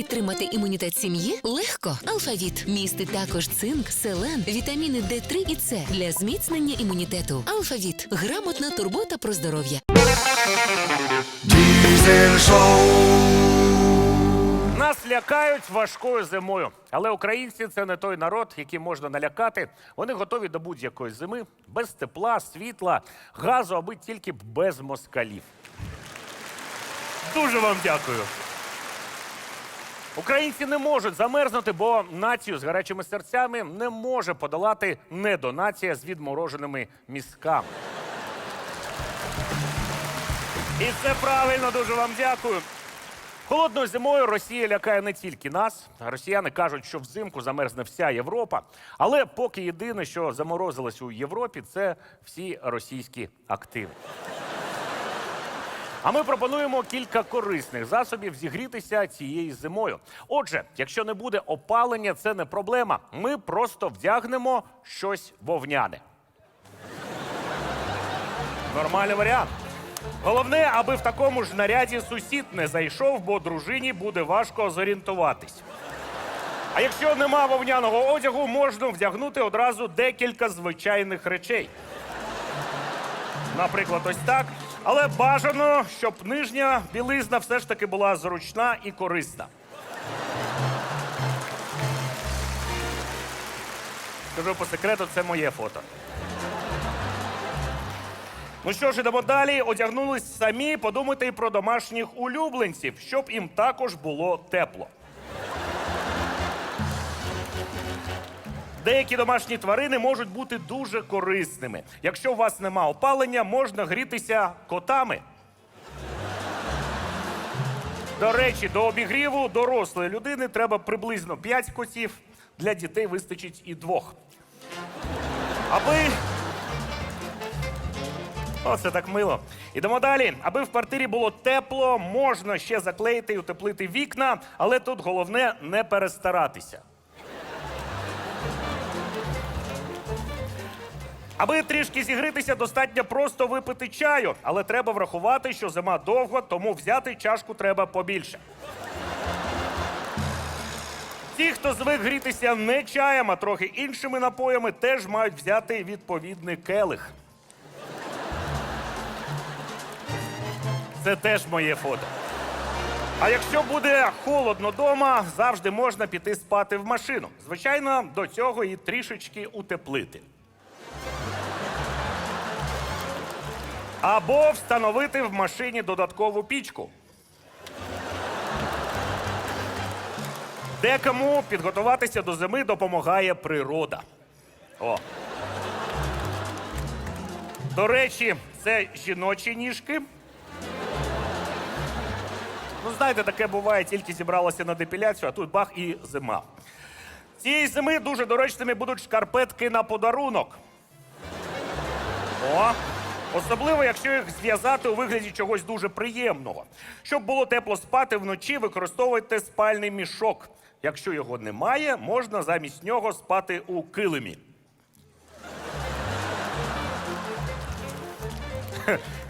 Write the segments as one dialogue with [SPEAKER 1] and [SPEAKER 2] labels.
[SPEAKER 1] Підтримати імунітет сім'ї легко. Алфавіт містить також цинк, селен, вітаміни Д3 і С для зміцнення імунітету. Алфавіт грамотна турбота про здоров'я.
[SPEAKER 2] Нас лякають важкою зимою. Але українці це не той народ, який можна налякати. Вони готові до будь-якої зими, без тепла, світла, газу, аби тільки без москалів. Дуже вам дякую. Українці не можуть замерзнути, бо націю з гарячими серцями не може подолати недонація з відмороженими мізками. І це правильно, дуже вам дякую. Холодною зимою Росія лякає не тільки нас. Росіяни кажуть, що взимку замерзне вся Європа. Але поки єдине, що заморозилось у Європі, це всі російські активи. А ми пропонуємо кілька корисних засобів зігрітися цією зимою. Отже, якщо не буде опалення, це не проблема. Ми просто вдягнемо щось вовняне. Нормальний варіант. Головне, аби в такому ж наряді сусід не зайшов, бо дружині буде важко зорієнтуватись. А якщо нема вовняного одягу, можна вдягнути одразу декілька звичайних речей. Наприклад, ось так. Але бажано, щоб нижня білизна все ж таки була зручна і корисна. Скажу по секрету, це моє фото. Ну що ж, ідемо далі. Одягнулись самі, подумайте і про домашніх улюбленців, щоб їм також було тепло. Деякі домашні тварини можуть бути дуже корисними. Якщо у вас нема опалення, можна грітися котами. До речі, до обігріву дорослої людини треба приблизно 5 котів. Для дітей вистачить і двох. Аби Оце так мило. Ідемо далі. Аби в квартирі було тепло, можна ще заклеїти і утеплити вікна, але тут головне не перестаратися. Аби трішки зігрітися, достатньо просто випити чаю, але треба врахувати, що зима довго, тому взяти чашку треба побільше. Ті, хто звик грітися не чаєм, а трохи іншими напоями, теж мають взяти відповідний келих. Це теж моє фото. А якщо буде холодно вдома, завжди можна піти спати в машину. Звичайно, до цього і трішечки утеплити. Або встановити в машині додаткову пічку. Декому підготуватися до зими допомагає природа. О. До речі, це жіночі ніжки. Ну, знаєте, таке буває, тільки зібралося на депіляцію, а тут бах і зима. Цієї зими дуже доречними будуть шкарпетки на подарунок. О! Особливо, якщо їх зв'язати у вигляді чогось дуже приємного. Щоб було тепло спати вночі, використовуйте спальний мішок. Якщо його немає, можна замість нього спати у килимі.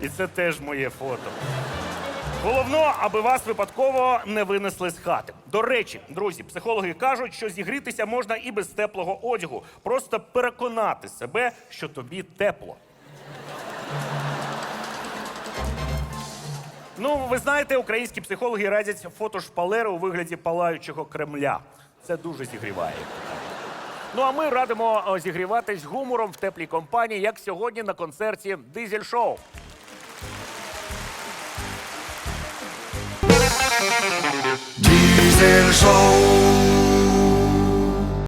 [SPEAKER 2] І це теж моє фото. Головно, аби вас випадково не винесли з хати. До речі, друзі, психологи кажуть, що зігрітися можна і без теплого одягу. Просто переконати себе, що тобі тепло. Ну, ви знаєте, українські психологи радять фотошпалери у вигляді палаючого Кремля. Це дуже зігріває. Ну а ми радимо зігріватись гумором в теплій компанії, як сьогодні на концерті Дизель
[SPEAKER 3] 接受。